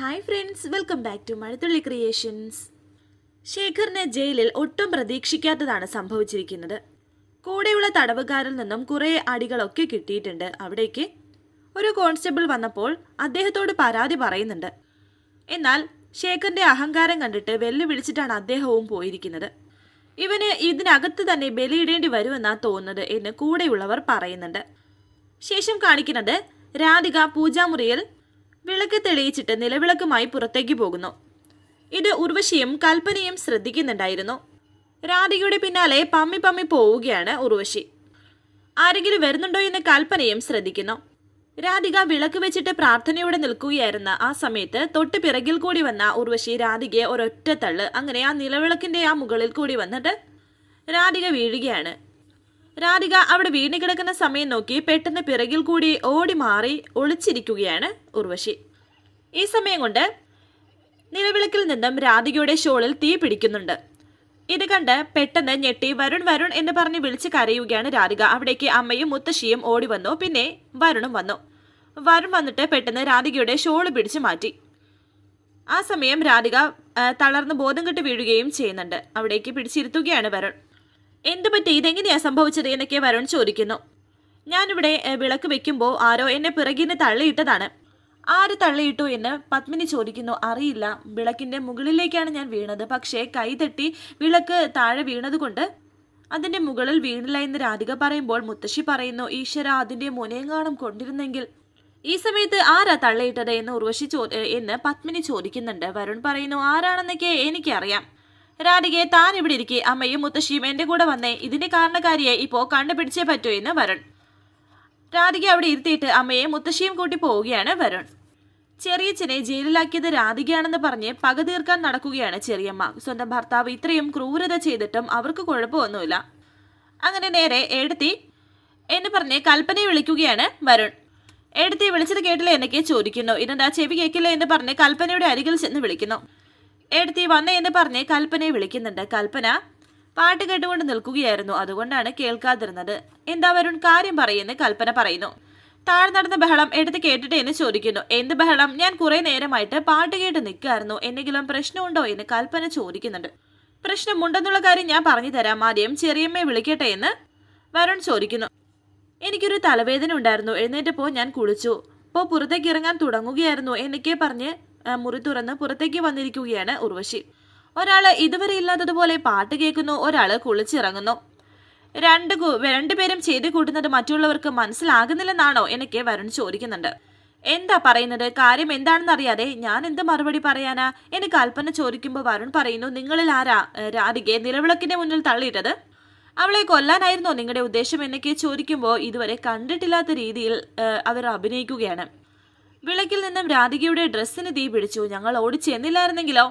Hi friends welcome back to Mazhathulli creations ശേഖറിന് ജയിലിൽ ഒട്ടും പ്രതീക്ഷിക്കാത്തതാണ് സംഭവിച്ചിരിക്കുന്നത്. കൂടെയുള്ള തടവുകാരിൽ നിന്നും കുറേ അടികളൊക്കെ കിട്ടിയിട്ടുണ്ട് അവിടേക്ക്. ഒരു കോൺസ്റ്റബിൾ വന്നപ്പോൾ അദ്ദേഹത്തോട് പരാതി പറയുന്നുണ്ട്. എന്നാൽ ശേഖറിന്റെ അഹങ്കാരം കണ്ടിട്ട് വെല്ലുവിളിച്ചിട്ടാണ് അദ്ദേഹവും പോയിരിക്കുന്നത്. ഇവന് ഇതിനകത്ത് തന്നെ ബലിയിടേണ്ടി വരുമെന്നാ തോന്നുന്നത് എന്ന് കൂടെയുള്ളവർ പറയുന്നുണ്ട്. ശേഷം കാണിക്കുന്നത് രാധിക പൂജാമുറിയിൽ വിളക്ക് തെളിയിച്ചിട്ട് നിലവിളക്കുമായി പുറത്തേക്ക് പോകുന്നു. ഇത് ഉർവശിയും കൽപ്പനയും ശ്രദ്ധിക്കുന്നുണ്ടായിരുന്നു. രാധികയുടെ പിന്നാലെ പമ്മി പമ്മി പോവുകയാണ് ഉർവശി. ആരെങ്കിലും വരുന്നുണ്ടോ എന്ന് കൽപ്പനയും ശ്രദ്ധിക്കുന്നു. രാധിക വിളക്ക് വെച്ചിട്ട് പ്രാർത്ഥനയോടെ നിൽക്കുകയായിരുന്ന ആ സമയത്ത് തൊട്ട് പിറകിൽ കൂടി വന്ന ഉർവശി രാധികയെ ഒരൊറ്റ തള്ള് അങ്ങനെ ആ നിലവിളക്കിന്റെ ആ മുകളിൽ കൂടി വന്നിട്ട് രാധിക വീഴുകയാണ്. രാധിക അവിടെ വീണ് കിടക്കുന്ന സമയം നോക്കി പെട്ടെന്ന് പിറകിൽ കൂടി ഓടി മാറി ഒളിച്ചിരിക്കുകയാണ് ഉർവശി. ഈ സമയം കൊണ്ട് നിലവിളക്കിൽ നിന്നും രാധികയുടെ ഷോളിൽ തീ പിടിക്കുന്നുണ്ട്. ഇത് കണ്ട് പെട്ടെന്ന് ഞെട്ടി വരുൺ വരുൺ എന്ന് പറഞ്ഞ് വിളിച്ച് കരയുകയാണ് രാധിക. അവിടേക്ക് അമ്മയും മുത്തശ്ശിയും ഓടി വന്നു. പിന്നെ വരുണും വന്നു. വരുൺ വന്നിട്ട് പെട്ടെന്ന് രാധികയുടെ ഷോൾ പിടിച്ചു മാറ്റി. ആ സമയം രാധിക തളർന്ന് ബോധം കെട്ട് വീഴുകയും ചെയ്യുന്നുണ്ട്. അവിടേക്ക് പിടിച്ചിരുത്തുകയാണ് വരുൺ. എന്തു പറ്റി? ഇതെങ്ങനെയാ സംഭവിച്ചത്? എന്നൊക്കെ വരുൺ ചോദിക്കുന്നു. ഞാനിവിടെ വിളക്ക് വെക്കുമ്പോൾ ആരോ എന്നെ പിറകിന് തള്ളിയിട്ടതാണ്. ആര് തള്ളിയിട്ടു എന്ന് പത്മിനി ചോദിക്കുന്നു. അറിയില്ല. വിളക്കിന്റെ മുകളിലേക്കാണ് ഞാൻ വീണത്. പക്ഷേ കൈ തട്ടി വിളക്ക് താഴെ വീണതുകൊണ്ട് അതിന്റെ മുകളിൽ വീണില്ല എന്ന് രാധിക പറയുമ്പോൾ മുത്തശ്ശി പറയുന്നു ഈശ്വര അതിന്റെ മുനയെങ്ങാനും കൊണ്ടിരുന്നെങ്കിൽ ഈ സമയത്ത് ആരാ തള്ളിയിട്ടത്? എന്ന് ഉർവശി ചോ എന്ന് പത്മിനി ചോദിക്കുന്നുണ്ട്. വരുൺ പറയുന്നു ആരാണെന്നൊക്കെ എനിക്കറിയാം. രാധികയെ താൻ ഇവിടെ ഇരിക്കെ. അമ്മയും മുത്തശ്ശിയും കൂടെ വന്നേ. ഇതിന്റെ കാരണക്കാരിയെ ഇപ്പോ കണ്ടുപിടിച്ചേ പറ്റൂ എന്ന് വരുൺ. രാധിക അവിടെ ഇരുത്തിയിട്ട് അമ്മയെ മുത്തശ്ശിയും കൂട്ടി പോവുകയാണ് വരുൺ. ചെറിയച്ഛനെ ജയിലിലാക്കിയത് രാധികയാണെന്ന് പറഞ്ഞ് പക തീർക്കാൻ നടക്കുകയാണ് ചെറിയമ്മ. സ്വന്തം ഭർത്താവ് ഇത്രയും ക്രൂരത ചെയ്തിട്ടും അവർക്ക് കുഴപ്പമൊന്നുമില്ല. അങ്ങനെ നേരെ എഴുത്തി എന്ന് പറഞ്ഞ് കൽപ്പനയെ വിളിക്കുകയാണ് വരുൺ. എഴുത്തി വിളിച്ചത് കേട്ടില്ല എന്നൊക്കെ ചോദിക്കുന്നു. ഇതെന്താ ചെവി കേൾക്കില്ല എന്ന് പറഞ്ഞ് കൽപ്പനയുടെ അരികിൽ ചെന്ന് വിളിക്കുന്നു. എടുത്തി വന്നേ എന്ന് പറഞ്ഞ് കൽപ്പനയെ വിളിക്കുന്നുണ്ട്. കൽപ്പന പാട്ട് കേട്ടുകൊണ്ട് നിൽക്കുകയായിരുന്നു. അതുകൊണ്ടാണ് കേൾക്കാതിരുന്നത്. എന്താ വരുൺ കാര്യം പറയുന്നു? കൽപ്പന പറയുന്നു. താഴെ നടന്ന ബഹളം എടുത്ത് കേട്ടിട്ട് എന്ന് ചോദിക്കുന്നു. എന്ത് ബഹളം? ഞാൻ കുറെ നേരമായിട്ട് പാട്ട് കേട്ട് നിൽക്കായിരുന്നു എന്തെങ്കിലും പ്രശ്നമുണ്ടോ എന്ന് കൽപ്പന ചോദിക്കുന്നുണ്ട്. പ്രശ്നമുണ്ടെന്നുള്ള കാര്യം ഞാൻ പറഞ്ഞു തരാം. ആദ്യം ചെറിയമ്മയെ വിളിക്കട്ടെ എന്ന് വരുൺ ചോദിക്കുന്നു. എനിക്കൊരു തലവേദന ഉണ്ടായിരുന്നു. എഴുന്നേറ്റപ്പോൾ ഞാൻ കുളിച്ചു. ഇപ്പോൾ പുറത്തേക്ക് ഇറങ്ങാൻ തുടങ്ങുകയായിരുന്നു എന്നൊക്കെ പറഞ്ഞ് മുറി തുറന്ന് പുറത്തേക്ക് വന്നിരിക്കുകയാണ് ഉർവശി. ഒരാൾ ഇതുവരെ ഇല്ലാത്തതുപോലെ പാട്ട് കേൾക്കുന്നു ഒരാൾ കുളിച്ചിറങ്ങുന്നു. രണ്ട് രണ്ടുപേരും ചെയ്തു കൂട്ടുന്നത് മറ്റുള്ളവർക്ക് മനസ്സിലാകുന്നില്ലെന്നാണോ എനിക്ക് വരുൺ ചോദിക്കുന്നുണ്ട്. എന്താ പറയുന്നത്? കാര്യം എന്താണെന്ന് അറിയാതെ ഞാൻ എന്ത് മറുപടി പറയാനാ എന്ന് കൽപ്പന ചോദിക്കുമ്പോൾ വരുൺ പറയുന്നു നിങ്ങളിൽ ആരാ രാധികെ നിലവിളക്കിന്റെ മുന്നിൽ തള്ളിയിട്ടത്? അവളെ കൊല്ലാനായിരുന്നോ നിങ്ങളുടെ ഉദ്ദേശം? എന്നൊക്കെ ചോദിക്കുമ്പോൾ ഇതുവരെ കണ്ടിട്ടില്ലാത്ത രീതിയിൽ അവർ അഭിനയിക്കുകയാണ്. വിളക്കിൽ നിന്നും രാധികയുടെ ഡ്രസ്സിന് തീ പിടിച്ചു. ഞങ്ങൾ ഓടി ചെന്നില്ലായിരുന്നെങ്കിലോ?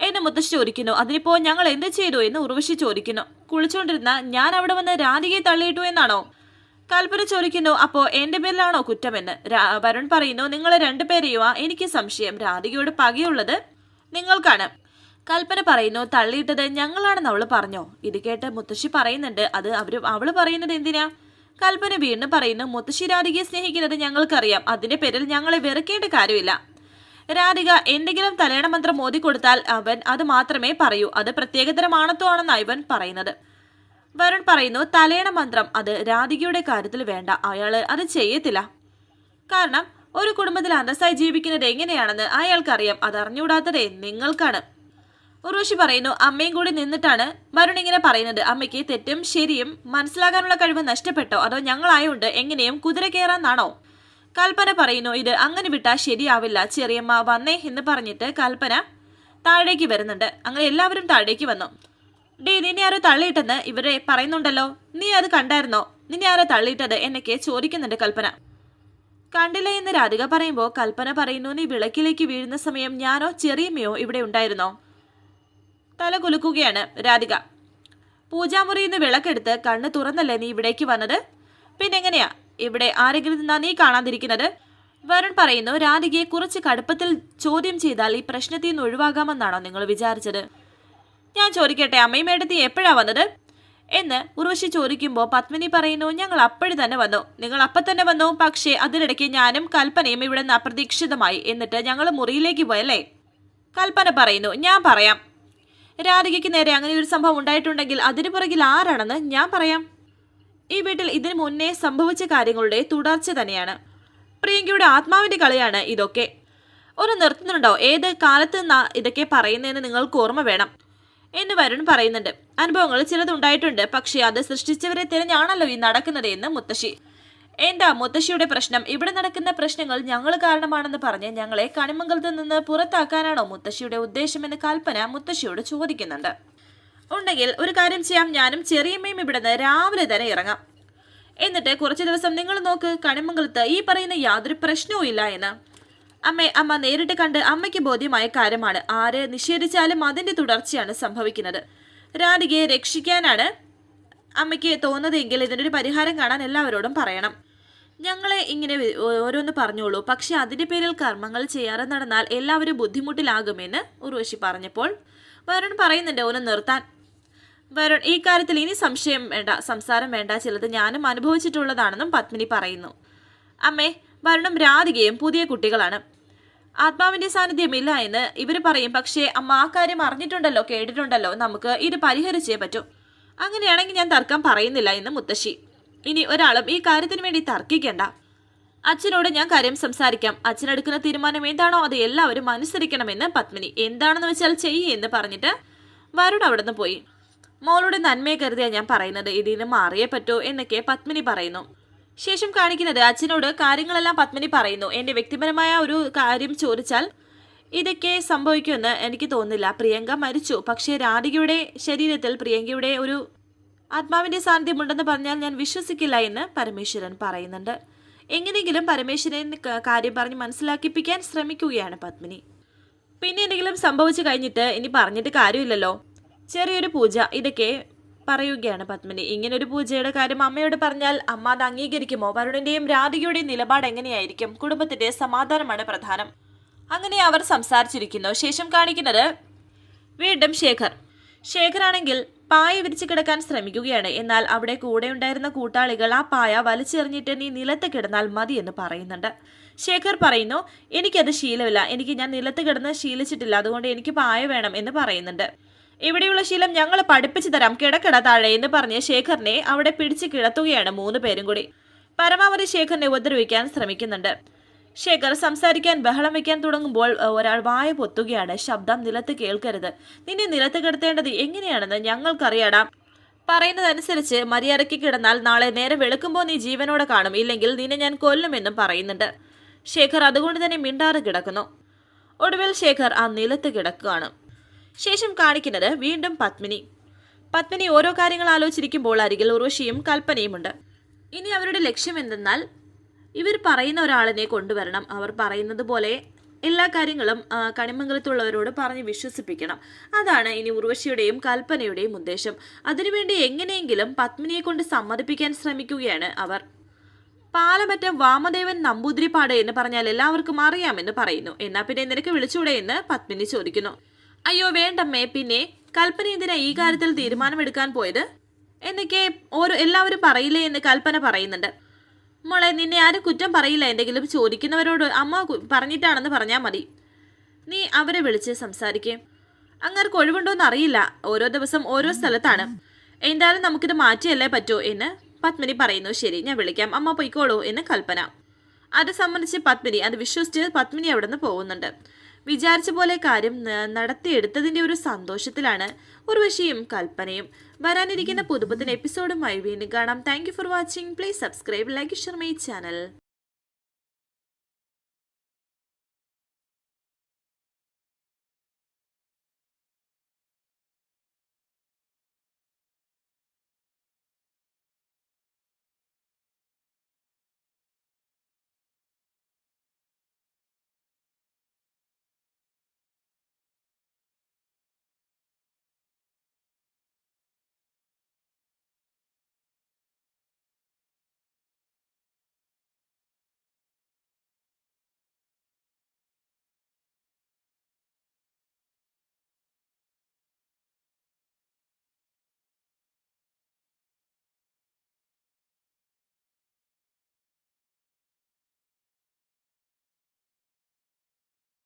എന്നെ മുത്തശ്ശി ചോദിക്കുന്നു. അതിനിപ്പോ ഞങ്ങൾ എന്ത് ചെയ്തു എന്ന് ഉർവശി ചോദിക്കുന്നു. കുളിച്ചുകൊണ്ടിരുന്ന ഞാൻ അവിടെ വന്ന് രാധികയെ തള്ളിയിട്ടു എന്നാണോ? കൽപ്പന ചോദിക്കുന്നു. അപ്പോ എന്റെ പേരിലാണോ കുറ്റമെന്ന്. വരുൺ പറയുന്നു നിങ്ങൾ രണ്ടുപേരെയോ എനിക്ക് സംശയം. രാധികയോട് പകയുള്ളത് നിങ്ങൾക്കാണ്. കൽപ്പന പറയുന്നു തള്ളിയിട്ടത് ഞങ്ങളാണെന്ന് അവൾ പറഞ്ഞോ? ഇത് കേട്ട് മുത്തശ്ശി പറയുന്നുണ്ട്. അത് അവർ അവൾ പറയുന്നത് എന്തിനാ? കൽപ്പന വീണ്ടും പറയുന്നു മുത്തശ്ശി രാധികയെ സ്നേഹിക്കുന്നത് ഞങ്ങൾക്കറിയാം. അതിന്റെ പേരിൽ ഞങ്ങളെ വെറുക്കേണ്ട കാര്യമില്ല. രാധിക എന്തെങ്കിലും തലേണ മന്ത്രം മോദി കൊടുത്താൽ അവൻ അത് മാത്രമേ പറയൂ. അത് പ്രത്യേകതരം ആണത്വമാണെന്ന് ഇവൻ പറയുന്നത്. വരുൺ പറയുന്നു തലേണ മന്ത്രം അത് രാധികയുടെ കാര്യത്തിൽ വേണ്ട. അയാൾ അത് ചെയ്യത്തില്ല. കാരണം ഒരു കുടുംബത്തിൽ അന്തസ്സായി ജീവിക്കുന്നത് എങ്ങനെയാണെന്ന് അയാൾക്കറിയാം. അതറിഞ്ഞുകൂടാത്തതേ നിങ്ങൾക്കാണ്. ഉർവശി പറയുന്നു അമ്മയും കൂടി നിന്നിട്ടാണ് വരുൺ ഇങ്ങനെ പറയുന്നത്. അമ്മയ്ക്ക് തെറ്റും ശരിയും മനസ്സിലാകാനുള്ള കഴിവ് നഷ്ടപ്പെട്ടോ? അതോ ഞങ്ങളായോണ്ട് എങ്ങനെയും കുതിര കയറാന്നാണോ? കൽപ്പന പറയുന്നു ഇത് അങ്ങനെ വിട്ടാൽ ശരിയാവില്ല. ചെറിയമ്മ വന്നേ എന്ന് പറഞ്ഞിട്ട് കൽപ്പന താഴേക്ക് വരുന്നുണ്ട്. അങ്ങനെ എല്ലാവരും താഴേക്ക് വന്നു. ഡേ നിന്നെ ആരോ തള്ളിയിട്ടെന്ന് ഇവരെ പറയുന്നുണ്ടല്ലോ. നീ അത് കണ്ടായിരുന്നോ? നിന്നെ ആരോ തള്ളിയിട്ടത്? എന്നൊക്കെ ചോദിക്കുന്നുണ്ട് കൽപ്പന കണ്ടില്ല എന്ന് രാധിക പറയുമ്പോൾ കൽപ്പന പറയുന്നു നീ വിളക്കിലേക്ക് വീഴുന്ന സമയം ഞാനോ ചെറിയമ്മയോ ഇവിടെ ഉണ്ടായിരുന്നോ? തല കുലുക്കുകയാണ് രാധിക. പൂജാമുറിയിൽ നിന്ന് വിളക്കെടുത്ത് കണ്ണ് തുറന്നല്ലേ നീ ഇവിടേക്ക് വന്നത്? പിന്നെ എങ്ങനെയാ ഇവിടെ ആരെങ്കിലും നിന്നാ നീ കാണാതിരിക്കുന്നത്? വരുൺ പറയുന്നു രാധികയെ കുറച്ച് കടുപ്പത്തിൽ ചോദ്യം ചെയ്താൽ ഈ പ്രശ്നത്തിൽ നിന്ന് ഒഴിവാകാമെന്നാണോ നിങ്ങൾ വിചാരിച്ചത്? ഞാൻ ചോദിക്കട്ടെ അമ്മയും ഏട്ടത്തി എപ്പോഴാ വന്നത്? എന്ന് ഉർവശി ചോദിക്കുമ്പോൾ പത്മിനി പറയുന്നു ഞങ്ങൾ അപ്പോഴി തന്നെ വന്നു. നിങ്ങൾ അപ്പം തന്നെ വന്നു. പക്ഷേ അതിനിടയ്ക്ക് ഞാനും കൽപ്പനയും ഇവിടെ നിന്ന് അപ്രതീക്ഷിതമായി. എന്നിട്ട് ഞങ്ങൾ മുറിയിലേക്ക് പോയല്ലേ? കൽപ്പന പറയുന്നു ഞാൻ പറയാം. രാധികയ്ക്ക് നേരെ അങ്ങനെ ഒരു സംഭവം ഉണ്ടായിട്ടുണ്ടെങ്കിൽ അതിനു പുറകിൽ ആരാണെന്ന് ഞാൻ പറയാം. ഈ വീട്ടിൽ ഇതിനു മുന്നേ സംഭവിച്ച കാര്യങ്ങളുടെ തുടർച്ച തന്നെയാണ്. പ്രിയങ്കയുടെ ആത്മാവിന്റെ കളിയാണ് ഇതൊക്കെ. ഒന്ന് നിർത്തുന്നുണ്ടോ? ഏത് കാലത്ത് നിന്നാ ഇതൊക്കെ പറയുന്നതെന്ന് നിങ്ങൾക്ക് ഓർമ്മ വേണം. എന്ന് വരുൺ പറയുന്നുണ്ട്. അനുഭവങ്ങൾ ചിലതുണ്ടായിട്ടുണ്ട്. പക്ഷേ അത് സൃഷ്ടിച്ചവരെ തിരഞ്ഞാണല്ലോ ഈ നടക്കുന്നത് എന്ന് മുത്തശ്ശി. എന്താ മുത്തശ്ശിയുടെ പ്രശ്നം? ഇവിടെ നടക്കുന്ന പ്രശ്നങ്ങൾ ഞങ്ങൾ കാരണമാണെന്ന് പറഞ്ഞ് ഞങ്ങളെ കണിമംഗലത്തിൽ നിന്ന് പുറത്താക്കാനാണോ മുത്തശ്ശിയുടെ ഉദ്ദേശമെന്ന് കൽപ്പന മുത്തശ്ശിയോട് ചോദിക്കുന്നുണ്ട്. ഉണ്ടെങ്കിൽ ഒരു കാര്യം ചെയ്യാം. ഞാനും ചെറിയമ്മയും ഇവിടുന്ന് രാവിലെ തന്നെ ഇറങ്ങാം. എന്നിട്ട് കുറച്ച് ദിവസം നിങ്ങൾ നോക്ക് കണിമംഗലത്ത് ഈ പറയുന്ന യാതൊരു പ്രശ്നവും ഇല്ല എന്ന്. അമ്മേ അമ്മ നേരിട്ട് കണ്ട് അമ്മയ്ക്ക് ബോധ്യമായ കാര്യമാണ്. ആര് നിഷേധിച്ചാലും അതിന്റെ തുടർച്ചയാണ് സംഭവിക്കുന്നത്. രാധികയെ രക്ഷിക്കാനാണ് അമ്മയ്ക്ക് തോന്നുന്നതെങ്കിൽ ഇതിനൊരു പരിഹാരം കാണാൻ എല്ലാവരോടും പറയണം. ഞങ്ങളെ ഇങ്ങനെ ഓരോന്ന് പറഞ്ഞോളൂ. പക്ഷെ അതിന്റെ പേരിൽ കർമ്മങ്ങൾ ചെയ്യാതെ നടന്നാൽ എല്ലാവരും ബുദ്ധിമുട്ടിലാകുമെന്ന് ഉർവശി പറഞ്ഞപ്പോൾ വരുൺ പറയുന്നുണ്ട് ഒന്ന് നിർത്താൻ. വരുൺ ഈ കാര്യത്തിൽ ഇനി സംശയം വേണ്ട സംസാരം വേണ്ട. ചിലത് ഞാനും അനുഭവിച്ചിട്ടുള്ളതാണെന്നും പത്മിനി പറയുന്നു. അമ്മേ വരുണും രാധികയും പുതിയ കുട്ടികളാണ്. ആത്മാവിന്റെ സാന്നിധ്യമില്ല എന്ന് ഇവർ പറയും. പക്ഷേ അമ്മ ആ കാര്യം അറിഞ്ഞിട്ടുണ്ടല്ലോ കേട്ടിട്ടുണ്ടല്ലോ. നമുക്ക് ഇത് പരിഹരിച്ചേ പറ്റൂ. അങ്ങനെയാണെങ്കിൽ ഞാൻ തർക്കം പറയുന്നില്ല എന്ന് മുത്തശ്ശി ഇനി ഒരാളും ഈ കാര്യത്തിന് വേണ്ടി തർക്കിക്കണ്ട. അച്ഛനോട് ഞാൻ കാര്യം സംസാരിക്കാം. അച്ഛൻ അച്ഛനെടുക്കുന്ന തീരുമാനം എന്താണോ അത് എല്ലാവരും അനുസരിക്കണമെന്ന് പത്മിനി. എന്താണെന്ന് വെച്ചാൽ ചെയ്യേ എന്ന് പറഞ്ഞിട്ട് വരുൺ അവിടെ നിന്ന് പോയി. മോളുടെ നന്മയെ കരുതിയാണ് ഞാൻ പറയുന്നത്. ഇതിൽ നിന്ന് മാറിയേ പറ്റോ എന്നൊക്കെ പത്മിനി പറയുന്നു. ശേഷം കാണിക്കുന്നത് അച്ഛനോട് കാര്യങ്ങളെല്ലാം പത്മിനി പറയുന്നു. എന്റെ വ്യക്തിപരമായ ഒരു കാര്യം ചോദിച്ചാൽ ഇതൊക്കെ സംഭവിക്കുമെന്ന് എനിക്ക് തോന്നുന്നില്ല. പ്രിയങ്ക മരിച്ചു. പക്ഷേ രാധികയുടെ ശരീരത്തിൽ പ്രിയങ്കയുടെ ഒരു ആത്മാവിന്റെ സാന്നിധ്യമുണ്ടെന്ന് പറഞ്ഞാൽ ഞാൻ വിശ്വസിക്കില്ല എന്ന് പരമേശ്വരൻ പറയുന്നുണ്ട്. എങ്ങനെയെങ്കിലും പരമേശ്വരൻ കാര്യം പറഞ്ഞ് മനസ്സിലാക്കിപ്പിക്കാൻ ശ്രമിക്കുകയാണ് പത്മിനി. പിന്നെ എന്തെങ്കിലും സംഭവിച്ചു കഴിഞ്ഞിട്ട് ഇനി പറഞ്ഞിട്ട് കാര്യമില്ലല്ലോ. ചെറിയൊരു പൂജ ഇതൊക്കെ പറയുകയാണ് പത്മിനി. ഇങ്ങനൊരു പൂജയുടെ കാര്യം അമ്മയോട് പറഞ്ഞാൽ അമ്മ അത് അംഗീകരിക്കുമോ? വരുണിന്റെയും രാധികയുടെയും നിലപാട് എങ്ങനെയായിരിക്കും? കുടുംബത്തിന്റെ സമാധാനമാണ് പ്രധാനം. അങ്ങനെ അവർ സംസാരിച്ചിരിക്കുന്നു. ശേഷം കാണിക്കുന്നത് വീണ്ടും ശേഖർ. ശേഖറാണെങ്കിൽ പായ വിരിച്ചു കിടക്കാൻ ശ്രമിക്കുകയാണ്. എന്നാൽ അവിടെ കൂടെ ഉണ്ടായിരുന്ന കൂട്ടാളികൾ ആ പായ വലിച്ചെറിഞ്ഞിട്ട് നീ നിലത്ത് കിടന്നാൽ മതി എന്ന് പറയുന്നുണ്ട്. ശേഖർ പറയുന്നു എനിക്കത് ശീലമില്ല. എനിക്ക് ഞാൻ നിലത്ത് കിടന്ന് ശീലിച്ചിട്ടില്ല. അതുകൊണ്ട് എനിക്ക് പായ വേണം എന്ന് പറയുന്നുണ്ട്. ഇവിടെയുള്ള ശീലം ഞങ്ങൾ പഠിപ്പിച്ചു തരാം. കിടക്കിട താഴെ എന്ന് പറഞ്ഞ് ശേഖറിനെ അവിടെ പിടിച്ചു കിടത്തുകയാണ് മൂന്ന് പേരും കൂടി. പരമാവധി ശേഖറിനെ ഉപദ്രവിക്കാൻ ശ്രമിക്കുന്നുണ്ട്. ശേഖർ സംസാരിക്കാൻ ബഹളം വെക്കാൻ തുടങ്ങുമ്പോൾ ഒരാൾ വായ പൊത്തുകയാണ്. ശബ്ദം നിലത്ത് കേൾക്കരുത്. നിന്നെ നിലത്ത് കിടത്തേണ്ടത് എങ്ങനെയാണെന്ന് ഞങ്ങൾക്കറിയാടാം. പറയുന്നതനുസരിച്ച് മര്യാദയ്ക്ക് കിടന്നാൽ നാളെ നേരെ വെളുക്കുമ്പോൾ നീ ജീവനോടെ കാണും. ഇല്ലെങ്കിൽ നിന്നെ ഞാൻ കൊല്ലുമെന്നും പറയുന്നുണ്ട്. ശേഖർ അതുകൊണ്ട് തന്നെ മിണ്ടാറ് കിടക്കുന്നു. ഒടുവിൽ ശേഖർ ആ നിലത്ത് കിടക്കുകയാണ്. ശേഷം കാണിക്കുന്നത് വീണ്ടും പത്മിനി. പത്മിനി ഓരോ കാര്യങ്ങൾ ആലോചിച്ചിരിക്കുമ്പോൾ അരികിൽ ഉർവശിയും കൽപ്പനയുമുണ്ട്. ഇനി അവരുടെ ലക്ഷ്യം എന്തെന്നാൽ ഇവർ പറയുന്ന ഒരാളിനെ കൊണ്ടുവരണം. അവർ പറയുന്നത് പോലെ എല്ലാ കാര്യങ്ങളും കണിമംഗലത്തുള്ളവരോട് പറഞ്ഞ് വിശ്വസിപ്പിക്കണം. അതാണ് ഇനി ഉർവശിയുടെയും കൽപ്പനയുടെയും ഉദ്ദേശം. അതിനുവേണ്ടി എങ്ങനെയെങ്കിലും പത്മിനിയെ കൊണ്ട് സമ്മതിപ്പിക്കാൻ ശ്രമിക്കുകയാണ് അവർ. പാലമറ്റം വാമദേവൻ നമ്പൂതിരിപ്പാട് എന്ന് പറഞ്ഞാൽ എല്ലാവർക്കും അറിയാമെന്ന് പറയുന്നു. എന്നാ പിന്നെ നിനക്ക് വിളിച്ചൂടെ എന്ന് പത്മിനി ചോദിക്കുന്നു. അയ്യോ വേണ്ടമ്മേ പിന്നെ കൽപ്പന എന്തിനാ ഈ കാര്യത്തിൽ തീരുമാനമെടുക്കാൻ പോയത്? എന്നൊക്കെ ഓരോ എല്ലാവരും പറയില്ലേ എന്ന് കൽപ്പന പറയുന്നുണ്ട്. മോളെ നിന്നെ ആരും കുറ്റം പറയില്ല. എന്തെങ്കിലും ചോദിക്കുന്നവരോട് അമ്മ പറഞ്ഞിട്ടാണെന്ന് പറഞ്ഞാൽ മതി. നീ അവരെ വിളിച്ച് സംസാരിക്കേ. അങ്ങനെ ഒഴിവുണ്ടോന്ന് അറിയില്ല. ഓരോ ദിവസം ഓരോ സ്ഥലത്താണ്. എന്തായാലും നമുക്കിത് മാറ്റിയല്ലേ പറ്റൂ എന്ന് പത്മിനി പറയുന്നു. ശരി ഞാൻ വിളിക്കാം. അമ്മ പൊയ്ക്കോളൂ എന്ന് കൽപ്പന. അത് സംബന്ധിച്ച് പത്മിനി അത് വിശ്വസിച്ച് പത്മിനി അവിടെ നിന്ന് പോകുന്നുണ്ട്. വിചാരിച്ച പോലെ കാര്യം നടത്തിയെടുത്തതിന്റെ ഒരു സന്തോഷത്തിലാണ് ഉർവശിയും കൽപ്പനയും. വരാനിരിക്കുന്ന പുതുപുത്തൻ എപ്പിസോഡുമായി വീണ്ടും കാണാം. Thank for watching please subscribe like share my channel